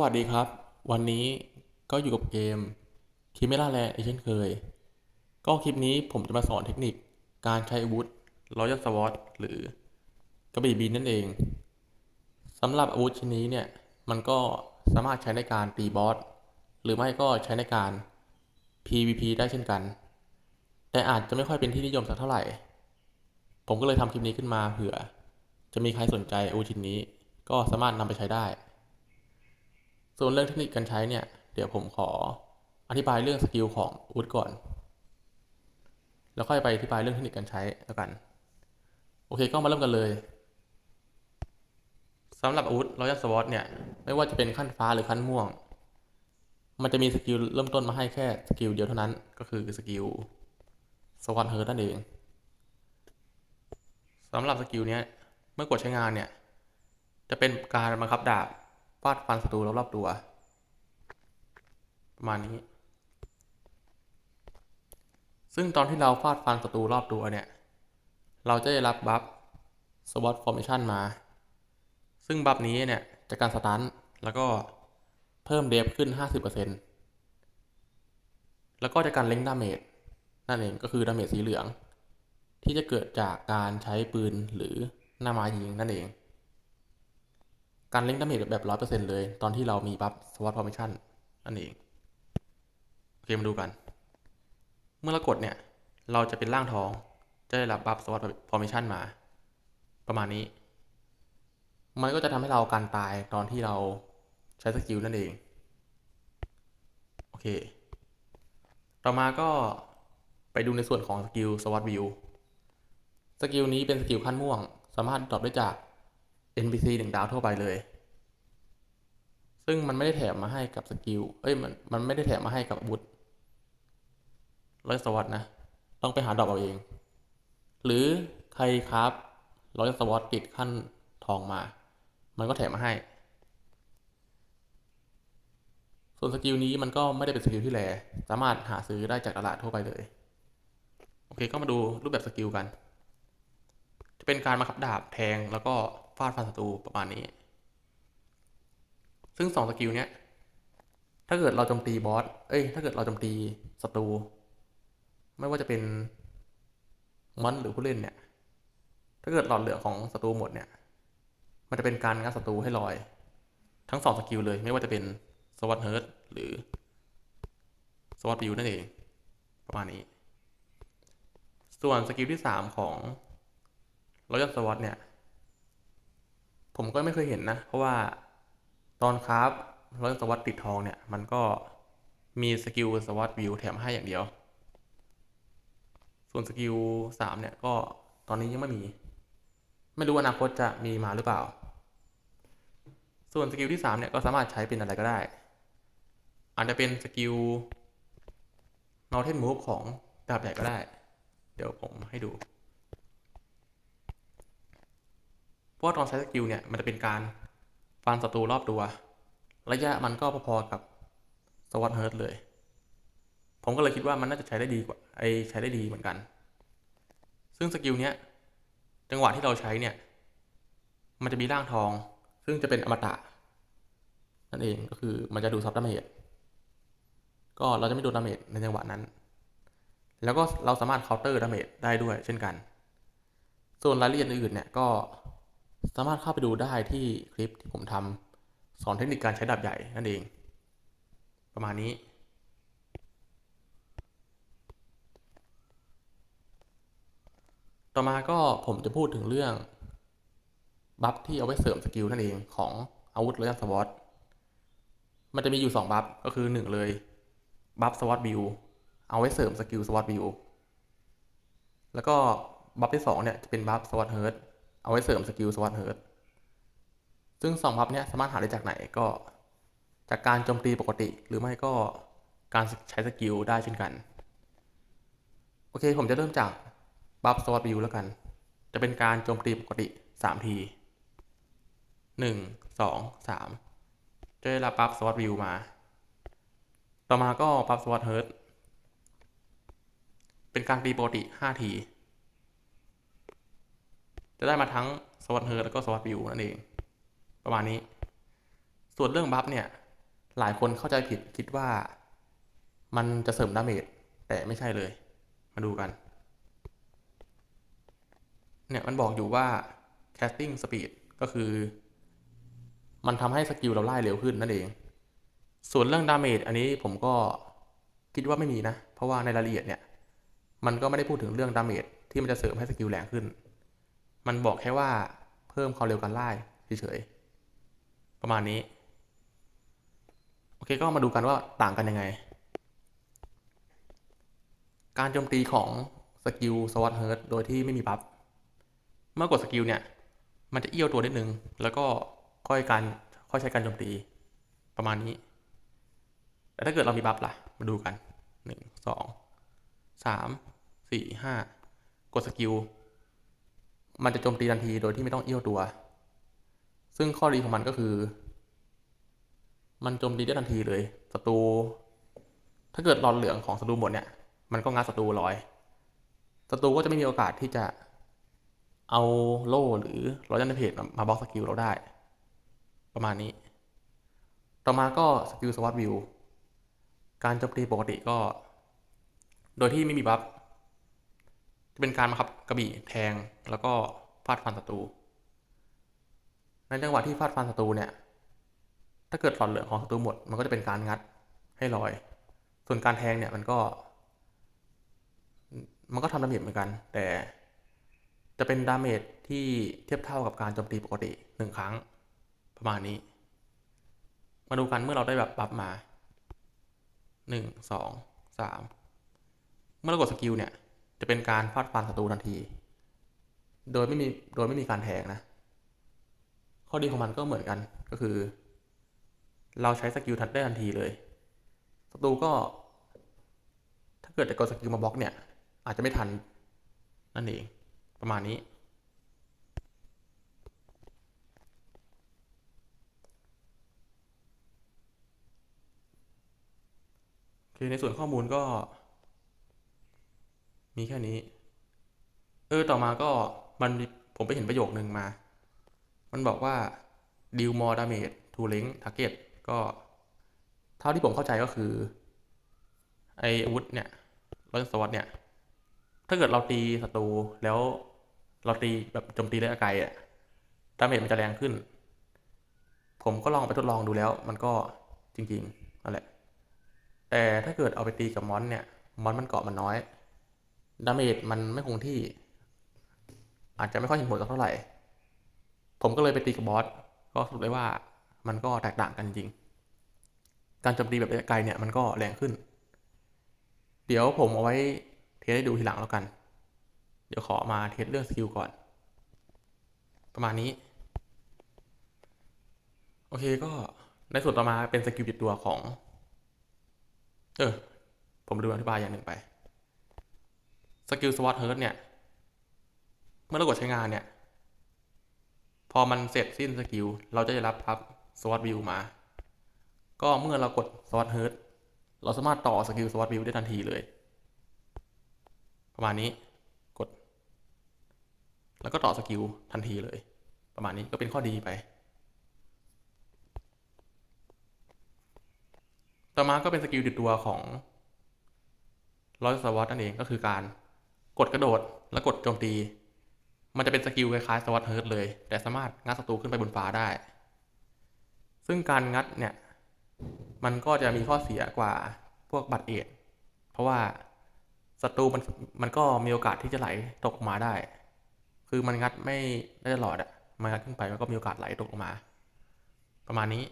สวัสดีครับ วันนี้ก็อยู่กับเกมคิเมล่าแลนด์เช่นเคย ก็คลิปนี้ผมจะมาสอนเทคนิคการใช้อาวุธรอยัลสวอตหรือกระบี่บินนั่นเองสำหรับอาวุธชิ้นนี้เนี่ย มันก็สามารถใช้ในการตีบอส หรือไม่ก็ใช้ในการ PVP ได้เช่นกัน แต่อาจจะไม่ค่อยเป็นที่นิยมสักเท่าไหร่ ผมก็เลยทำคลิปนี้ขึ้นมาเผื่อ จะมีใครสนใจอาวุธชิ้นนี้ก็สามารถนำไปใช้ได้ ส่วนเรื่องเทคนิคการใช้เนี่ย เดี๋ยวผมขออธิบายเรื่องสกิลของอาวุธก่อน แล้วค่อยไปอธิบายเรื่องเทคนิคการใช้แล้วกัน โอเคก็มาเริ่มกันเลยสำหรับอาวุธรอยัลสวอตเนี่ย ไม่ว่าจะเป็นขั้นฟ้าหรือขั้นม่วง มันจะมีสกิลเริ่มต้นมาให้แค่สกิลเดียวเท่านั้นก็คือสกิลสวอตเฮิร์ตนั่นเองสำหรับสกิลเนี้ยเมื่อกดใช้งานเนี่ย จะเป็นการบังคับดาบ ฟาดฟันศัตรูรอบๆตัว ประมาณนี้ ซึ่งตอนที่เราฟาดฟันศัตรูรอบตัวเนี่ย เราจะได้รับบัฟสวอตฟอร์เมชันมา ซึ่งบัฟนี้เนี่ยจะการสตันแล้วก็เพิ่มเดฟขึ้น 50%แล้วก็จะการเล็งดาเมจนั่นเองก็คือดาเมจสีเหลือง ที่จะเกิดจากการใช้ปืนหรือหน้าไม้ยิงนั่นเอง การเล่นดาเมจแบบร้อยเปอร์เซ็นต์เลย ตอนที่เรามีบัฟสวอตฟอร์เมชั่นนั่นเอง โอเคมาดูกัน เมื่อเรากดเนี่ย เราจะเป็นร่างทอง จะได้รับบัฟสวอตฟอร์เมชั่นมา ประมาณนี้ มันก็จะทำให้เราการตายตอนที่เราใช้สกิลนั่นเอง โอเค ต่อมาก็ไปดูในส่วนของสกิลสวอตวิว สกิลนี้เป็นสกิลขั้นม่วง สามารถดรอปได้จาก NPC หนึ่งดาวทั่วไปเลย ซึ่งมันไม่ได้แถมมาให้กับสกิล เอ้ยมันมันไม่ได้แถมมาให้กับอาวุธร้อยสวัสดนะ ต้องไปหาดอปเอาเอง หรือใครครับร้อยสวัสดติดขั้นทองมา มันก็แถมมาให้ ส่วนสกิลนี้มันก็ไม่ได้เป็นสกิลที่แรสามารถหาซื้อได้จากตลาดทั่วไปเลย โอเคก็มาดูรูปแบบสกิลกัน จะเป็นการมาขับดาบแทงแล้วก็ ฟาดฟันศัตรูประมาณนี้ ซึ่งสองสกิลเนี้ย ถ้าเกิดเราโจมตีบอส เอ้ย ถ้าเกิดเราโจมตีศัตรู ไม่ว่าจะเป็นมอนหรือผู้เล่นเนี่ย ถ้าเกิดหลอดเหลือของศัตรูหมดเนี่ย มันจะเป็นการงัดศัตรูให้ลอย ทั้งสองสกิลเลย ไม่ว่าจะเป็นสวัสดเฮิร์ตหรือสวัสดบิวนั่นเอง ประมาณนี้ ส่วนสกิลที่สามของรอยัลสวอตเนี่ย ผมก็ไม่เคยเห็นนะ เพราะว่าตอนคราฟรอยัสวอตติดทองเนี่ย มันก็มีสกิลสวอตวิวแถมให้อย่างเดียว ส่วนสกิลสามเนี่ยก็ตอนนี้ยังไม่มี ไม่รู้อนาคตจะมีมาหรือเปล่า ส่วนสกิลที่สามเนี่ยก็สามารถใช้เป็นอะไรก็ได้ อาจจะเป็นสกิล Mountain Move ของดาบใหญ่ก็ได้ เดี๋ยวผมให้ดู เพราะว่าตอนใช้สกิลเนี่ยมันจะเป็นการฟันศัตรูรอบตัว ระยะมันก็พอๆกับสวอตเฮิร์ตเลย ผมก็เลยคิดว่ามันน่าจะใช้ได้ดีกว่าไอใช้ได้ดีเหมือนกัน ซึ่งสกิลเนี้ยจังหวะที่เราใช้เนี่ย มันจะมีร่างทอง ซึ่งจะเป็นอมตะ นั่นเองก็คือมันจะดูซับดาเมจก็เราจะไม่โดนดาเมจในจังหวะนั้น แล้วก็เราสามารถเคาน์เตอร์ดาเมจได้ด้วยเช่นกัน ส่วนรายละเอียดอื่นเนี่ยก็ สามารถเข้าไปดูได้ที่คลิปที่ผมทำสอนเทคนิคการใช้ดาบใหญ่นั่นเอง ประมาณนี้ ต่อมาก็ผมจะพูดถึงเรื่อง บัฟที่เอาไว้เสริมสกิลนั่นเองของอาวุธระยะสวอตมันจะมีอยู่ 2 บัฟก็คือ 1 เลย บัฟสวอตบิวเอาไว้เสริมสกิลสวอตบิวแล้วก็บัฟที่2เนี่ยจะเป็นบัฟสวอตเฮิร์ต เอาไว้เสริมสกิลสวอตเฮิร์ตซึ่งสองบัฟเนี้ยสามารถหาได้จากไหนก็ จากการโจมตีปกติหรือไม่ก็การใช้สกิลได้เช่นกัน โอเคผมจะเริ่มจากบัฟสวอตบิวแล้วกัน จะเป็นการโจมตีปกติ 3 ทีหนึ่งสองสามจะได้รับปั๊บสวอตวิวมา ต่อมาก็ปั๊บสวอตเฮิร์ตเป็นการตีปกติห้าที จะได้มาทั้งสวอตเฮิร์แล้วก็สวอตวิวนั่นเอง ประมาณนี้ ส่วนเรื่องบัฟเนี่ย หลายคนเข้าใจผิดคิดว่ามันจะเสริมดาเมจแต่ไม่ใช่เลย มาดูกัน เนี่ยมันบอกอยู่ว่า casting speed ก็คือ มันทำให้สกิลเราไล่เร็วขึ้นนั่นเอง ส่วนเรื่องดาเมจอันนี้ผมก็คิดว่าไม่มีนะ เพราะว่าในรายละเอียดเนี่ย มันก็ไม่ได้พูดถึงเรื่องดาเมจที่มันจะเสริมให้สกิลแรงขึ้น มันบอกแค่ว่าเพิ่มความเร็วการไล่เฉยๆประมาณนี้ โอเคก็มาดูกันว่าต่างกันยังไง การโจมตีของสกิลสวัสดเฮิร์ตโดยที่ไม่มีบัฟเมื่อกดสกิลเนี่ย มันจะเอี้ยวตัวนิดนึง แล้วก็ค่อยการค่อยใช้การโจมตีประมาณนี้ แต่ถ้าเกิดเรามีบัฟล่ะ มาดูกันหนึ่งสองสามสี่ห้ากดสกิล มันจะโจมตีทันทีโดยที่ไม่ต้องเอี้ยวตัว ซึ่งข้อดีของมันก็คือ มันโจมตีได้ทันทีเลยศัตรูถ้าเกิดหลอดเหลืองของศัตรูหมดเนี่ย มันก็งัดศัตรูลอยศัตรูก็จะไม่มีโอกาสที่จะเอาโล่หรือรอยยันเพจมาบล็อกสกิลเราได้ ประมาณนี้ ต่อมาก็สกิลสวัสดวิว การโจมตีปกติก็ โดยที่ไม่มีบัฟ จะเป็นการมาขับกระบี่แทงแล้วก็ฟาดฟันศัตรูในจังหวะที่ฟาดฟันศัตรูเนี่ย ถ้าเกิดหลอดเหลืองของศัตรูหมด มันก็จะเป็นการงัดให้ลอย ส่วนการแทงเนี่ยมันก็ มันก็ทำดาเมจเหมือนกัน แต่จะเป็นดาเมจที่เทียบเท่ากับการโจมตีปกติหนึ่งครั้งประมาณนี้ มาดูกันเมื่อเราได้แบบบัฟมาหนึ่งสองสามเมื่อเรากดสกิลเนี่ย จะเป็นการฟาดฟันศัตรูทันที โดยไม่มีโดยไม่มีการแทงนะ ข้อดีของมันก็เหมือนกันก็คือ เราใช้สกิลทัดได้ทันทีเลยศัตรูก็ ถ้าเกิดจะกดสกิลมาบล็อกเนี่ย อาจจะไม่ทันนั่นเองประมาณนี้โอเคในส่วนข้อมูลก็ มีแค่นี้ เออ ต่อมาก็มันผมไปเห็นประโยคนึงมา มันบอกว่า deal more damage to link target ก็เท่าที่ผมเข้าใจก็คือไออาวุธเนี่ยรถสวัสดเนี่ย ถ้าเกิดเราตีศัตรูแล้วเราตีแบบโจมตีได้ไกลอะดาเมจมันจะแรงขึ้น ผมก็ลองไปทดลองดูแล้ว มันก็จริงๆนั่นแหละ แต่ถ้าเกิดเอาไปตีกับมอนเนี่ย มอนมันเกาะมันน้อย ดาเมจมันไม่คงที่ อาจจะไม่ค่อยเห็นผลสักเท่าไหร่ ผมก็เลยไปตีกับบอส ก็สรุปได้ว่ามันก็แตกต่างกันจริง การโจมตีแบบระยะไกลเนี่ยมันก็แรงขึ้น เดี๋ยวผมเอาไว้เทสให้ดูทีหลังแล้วกัน เดี๋ยวขอมาเทสเรื่องสกิลก่อน ประมาณนี้ โอเคก็ในส่วนต่อมาเป็นสกิลติดตัวของ เออ ผมดูอธิบายอย่างหนึ่งไป สกิลสวัสดเฮิร์ตเนี่ย เมื่อเรากดใช้งานเนี่ย พอมันเสร็จสิ้นสกิล เราจะได้รับพับสวัสดวิวมา ก็เมื่อเรากดสวัสดเฮิร์ตเราสามารถต่อสกิลสวัสดวิวได้ทันทีเลย ประมาณนี้กด แล้วก็ต่อสกิลทันทีเลย ประมาณนี้ก็เป็นข้อดีไป ต่อมาก็เป็นสกิลติดตัวของร้อยสวัสดนั่นเองก็คือการ กดกระโดดและกดโจมตี มันจะเป็นสกิลคล้ายๆสวัสดเฮิร์ตเลย แต่สามารถงัดศัตรูขึ้นไปบนฟ้าได้ ซึ่งการงัดเนี่ย มันก็จะมีข้อเสียกว่าพวกบัตรเอทเพราะว่าศัตรูมันมันก็มีโอกาสที่จะไหลตกมาได้ คือมันงัดไม่ได้ตลอดอะมันงัดขึ้นไปมันก็มีโอกาสไหลตกลงมา ประมาณนี้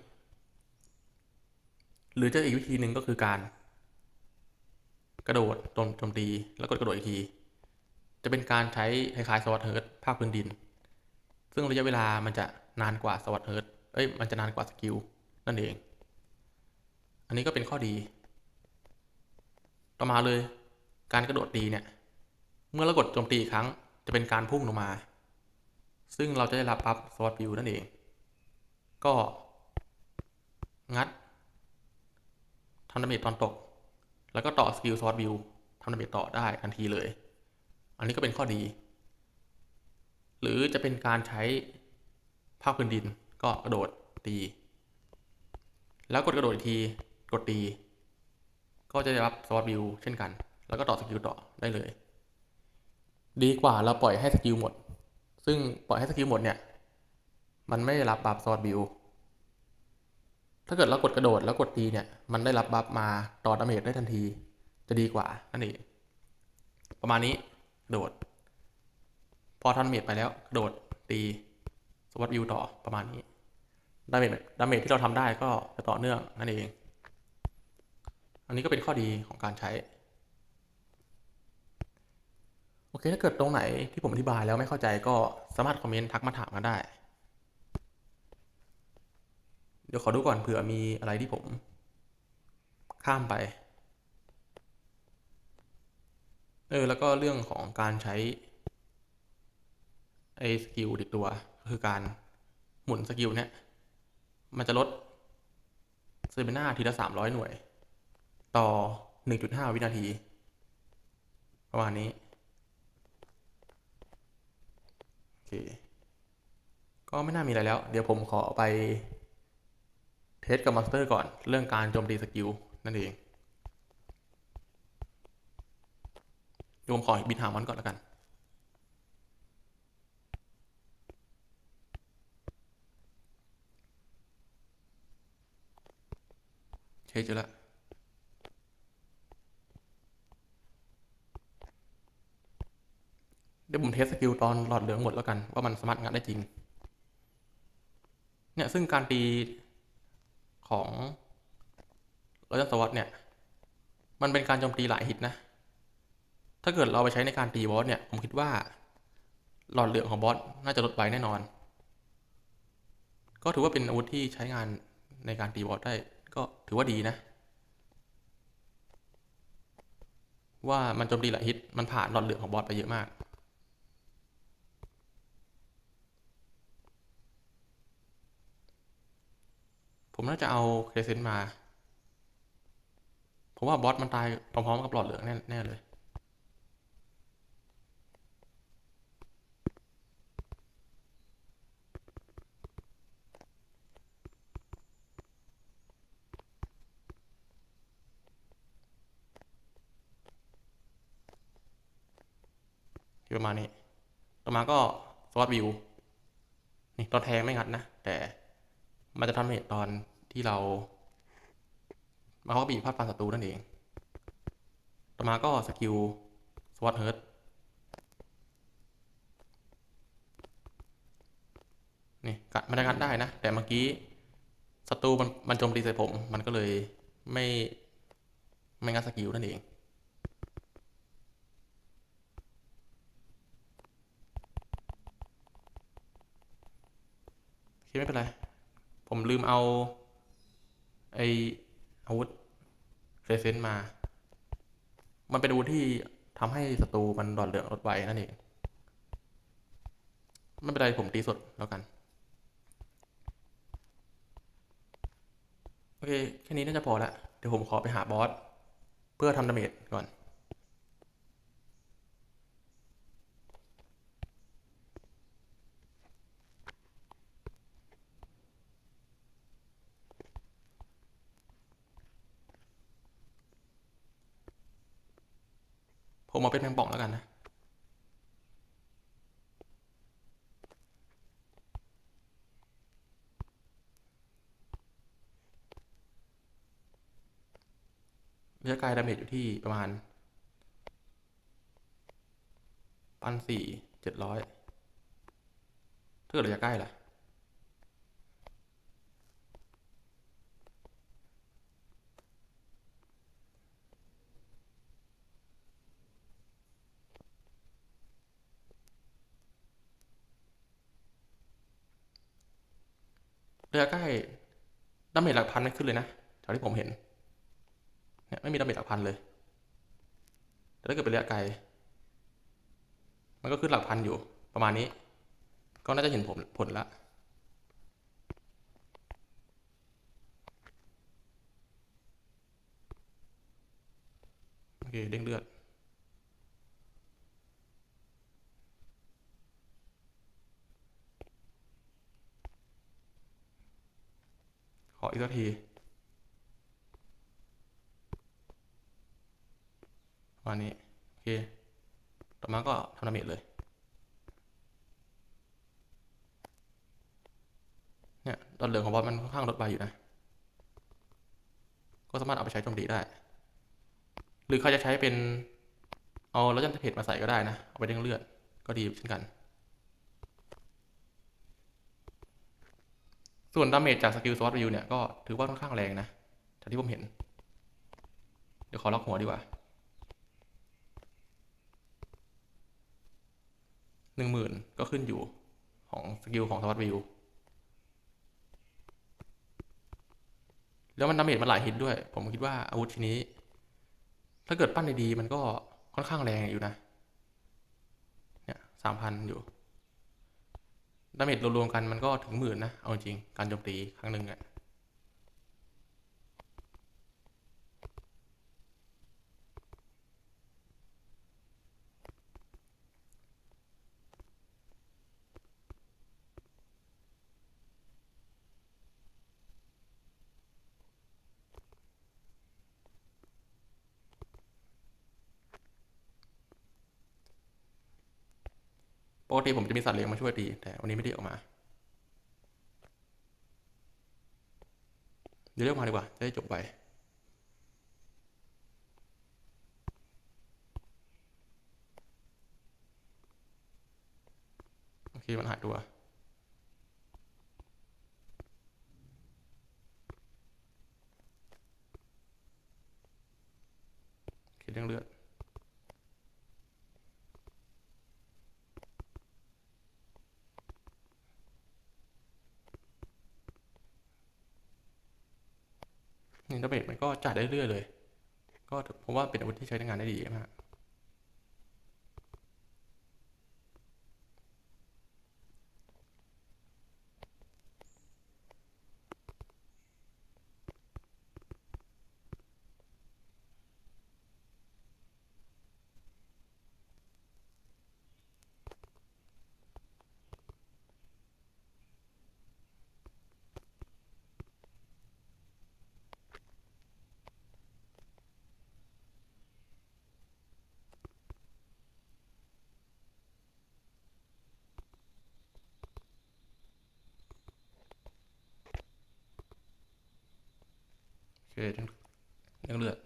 หรือจะอีกวิธีหนึ่งก็คือการ กระโดดโจมโจมตีแล้วกดกระโดดอีกที จะเป็นการใช้คล้ายๆสวัสดเฮิร์ตภาคพื้นดิน ซึ่งระยะเวลามันจะนานกว่าสวัสดเฮิร์ตเอ้ย มันจะนานกว่าสกิลนั่นเอง อันนี้ก็เป็นข้อดี ต่อมาเลย การกระโดดตีเนี่ย เมื่อเรากดโจมตีอีกครั้ง จะเป็นการพุ่งลงมา ซึ่งเราจะได้รับปั๊บสวัสดวิวนั่นเอง ก็ งัดทำดาเมจตอนตก แล้วก็ต่อสกิลสวัสดวิวทำดาเมจต่อได้ทันทีเลย อันนี้ก็เป็นข้อดี หรือจะเป็นการใช้ภาคพื้นดินก็กระโดดตี แล้วกดกระโดดอีกทีกดตี ก็จะได้รับสวอตวิวเช่นกัน แล้วก็ต่อสกิลต่อได้เลย ดีกว่าเราปล่อยให้สกิลหมด ซึ่งปล่อยให้สกิลหมดเนี่ย มันไม่ได้รับบัฟสวอตวิวถ้าเกิดเรากดกระโดดแล้วกดตีเนี่ย มันได้รับบัฟมาต่อดาเมจได้ทันที จะดีกว่านั่นเองประมาณนี้ โดด พอทันเมจไปแล้วโดดตีสวัสดวิวต่อประมาณนี้ดาเมจดาเมจที่เราทำได้ก็จะต่อเนื่องนั่นเอง อันนี้ก็เป็นข้อดีของการใช้ โอเคถ้าเกิดตรงไหนที่ผมอธิบายแล้วไม่เข้าใจก็สามารถคอมเมนต์ทักมาถามกันได้ เดี๋ยวขอดูก่อนเผื่อมีอะไรที่ผมข้ามไป เออแล้วก็เรื่องของการใช้ไอ้สกิลติดตัวก็คือการหมุนสกิลเนี่ย มันจะลดเซมินาทีละสามร้อยหน่วย ต่อหนึ่งจุดห้าวินาที ประมาณนี้ โอเค ก็ไม่น่ามีอะไรแล้ว เดี๋ยวผมขอไป เทสกับมาสเตอร์ก่อน เรื่องการโจมตีสกิลนั่นเอง เดี๋ยวผมขอบินหามันก่อนแล้วกันเช็คเจอแล้วเดี๋ยวผมเทสสกิลตอนหลอดเหลืองหมดแล้วกันว่ามันสามารถงัดได้จริง เนี่ยซึ่งการตีของรอยัลสวอตเนี่ย มันเป็นการโจมตีหลายฮิตนะ ถ้าเกิดเราไปใช้ในการตีบอสเนี่ย ผมคิดว่า หลอดเหลืองของบอสน่าจะลดไปแน่นอน ก็ถือว่าเป็นอาวุธที่ใช้งานในการตีบอสได้ ก็ถือว่าดีนะ ว่ามันโจมตีหลายฮิต มันผ่านหลอดเหลืองของบอสไปเยอะมากผมน่าจะเอาเครเซนต์มา ผมว่าบอสมันตายพร้อมๆกับหลอดเหลืองแน่แน่เลย ประมาณนี้ ต่อมาก็สวอตวิวนี่ตอนแทงไม่งัดนะ แต่มันจะทำเหตุตอนที่เรา มาเขาบีบพาดฟันศัตรูนั่นเอง ต่อมาก็สกิลสวอตเฮิร์ตนี่กัดมันจะงัดได้นะ แต่เมื่อกี้ศัตรูมันมันโจมตีใส่ผม มันก็เลยไม่ไม่งัดสกิลนั่นเอง โอเค ไม่เป็นไร ผมลืมเอา ไออาวุธเรเซนต์มา มันเป็นอาวุธที่ทำให้ศัตรูมันดอดเหลืองลดไวนั่นเองไม่เป็นไรผมตีสดแล้วกัน โอเค แค่นี้น่าจะพอละ เดี๋ยวผมขอไปหาบอส เพื่อทำดาเมจก่อน ผมเอาเป็นแมงป่องแล้วกันนะระยะไกลดาเมจอยู่ที่ประมาณพันสี่เจ็ดร้อยถ้าเกิดระยะใกล้ล่ะ ระยะใกล้ดาเมจหลักพันไม่ขึ้นเลยนะเท่าที่ผมเห็นเนี่ยไม่มีดาเมจหลักพันเลย แต่ถ้าเกิดเป็นระยะไกล มันก็ขึ้นหลักพันอยู่ประมาณนี้ ก็น่าจะเห็นผลผลละโอเคเด้งเลือด ออีกสักที วันนี้ โอเค ต่อมาก็ทำนาเมจเลย เนี่ยตอนเหลืองของบอสมันค่อนข้างลดไปอยู่นะ ก็สามารถเอาไปใช้โจมตีได้ หรือเขาจะใช้เป็น เอาแล้วจันเทจมาใส่ก็ได้นะ เอาไปเด้งเลือด ก็ดีเช่นกัน ส่วนดาเมจจากสกิลซอสวิวเนี่ยก็ถือว่าค่อนข้างแรงนะจากที่ผมเห็น เดี๋ยวขอล็อกหัวดีกว่าหนึ่งหมื่นก็ขึ้นอยู่ของสกิลของสวัสดวิวแล้วมันดาเมจมันหลายฮิตด้วย ผมคิดว่าอาวุธชิ้นนี้ ถ้าเกิดปั้นดีๆมันก็ค่อนข้างแรงอยู่นะ เนี่ยสามพันอยู่ ดาเมจรวมๆกันมันก็ถึงหมื่นนะ เอาจริง การโจมตีครั้งหนึ่งอะ กติผมจะมีสัตว์เลี้ยงมาช่วยตี แต่วันนี้ไม่ได้ออกมา เดี๋ยวเรียกมาดีกว่า จะได้จบไปโอเคมันหายตัวโอเคเรื่องเลือด นี่ดาเมจมันก็จ่ายได้เรื่อยเลย ก็ผมว่าเป็นอาวุธที่ใช้ในงานได้ดีมาก เคเรื่องเรื่อเลือด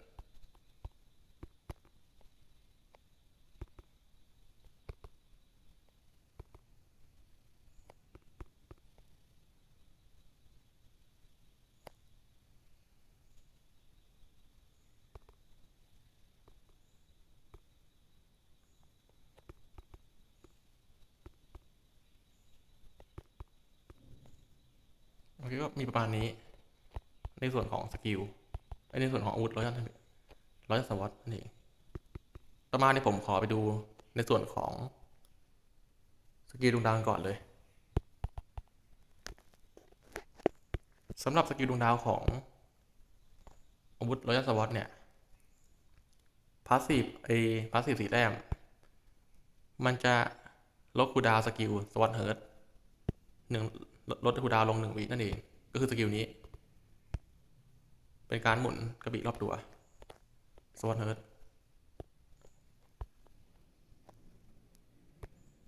โอเคก็มีประมาณนี้ ในส่วนของสกิล ในส่วนของอาวุธร้อยยันร้อยยันสวัสดนั่นเองต่อมาเนี่ยผมขอไปดูในส่วนของสกิลดวงดาวก่อนเลยสำหรับสกิลดวงดาวของอาวุธร้อยยันสวัสดเนี่ยพาสซีฟไอพาสซีฟสีแต้มมันจะลดคูดาวสกิลสวัสดเฮิร์ตหนึ่งลดคูดาวลงหนึ่งวินั่นเอง ก็คือสกิลนี้ เป็นการหมุนกระบี่รอบตัวสวัสดเฮิร์ต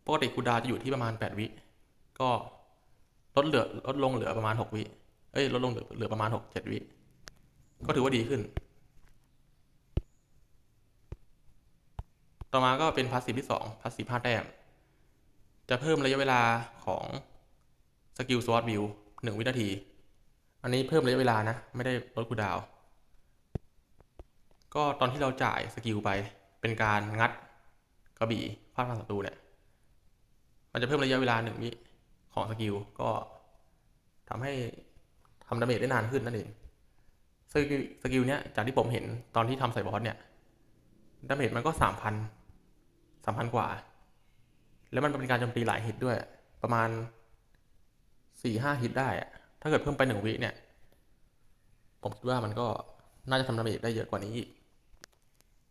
ปกติคูดาจะอยู่ที่ประมาณแปดวิ ก็ลดเหลือลดลงเหลือประมาณหกวิ เอ้ยลดลงเหลือเหลือประมาณหกเจ็ดวิ ก็ถือว่าดีขึ้น ต่อมาก็เป็นพาสซีฟที่สองพาสซีฟห้าแต้ม จะเพิ่มระยะเวลาของสกิลสวอตวิวหนึ่งวินาที อันนี้เพิ่มระยะเวลานะ ไม่ได้ลดคูดาว ก็ตอนที่เราจ่ายสกิลไป เป็นการงัดกระบี่ฟาดฟันศัตรูเนี่ย มันจะเพิ่มระยะเวลาหนึ่งวิของสกิล ก็ทำให้ทำดาเมจได้นานขึ้นนั่นเองสกิลสกิลเนี้ยจากที่ผมเห็นตอนที่ทำใส่บอสเนี่ยดาเมจมันก็สามพันสามพันกว่า แล้วมันเป็นการโจมตีหลายฮิตด้วย ประมาณสี่ห้าฮิตได้อะ ถ้าเกิดเพิ่มไปหนึ่งวิเนี่ย ผมคิดว่ามันก็น่าจะทำดาเมจได้เยอะกว่านี้อีก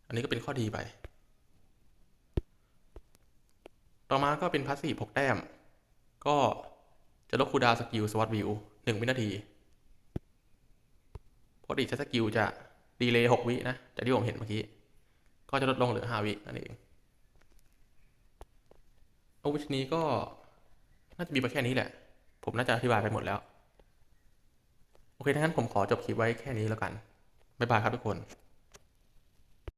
อันนี้ก็เป็นข้อดีไป ต่อมาก็เป็นพาสซีฟหกแต้ม ก็จะลดคูดาสกิลสวัสดวิวหนึ่งวินาทีปกติใช้สกิลจะดีเลย์หกวินะจากที่ผมเห็นเมื่อกี้ ก็จะลดลงเหลือ5วินั่นเองอาวุธนี้ก็น่าจะมีไปแค่นี้แหละ ผมน่าจะอธิบายไปหมดแล้ว โอเค ถ้างั้นผมขอจบคลิปไว้แค่นี้แล้วกัน บ๊ายบายครับทุกคน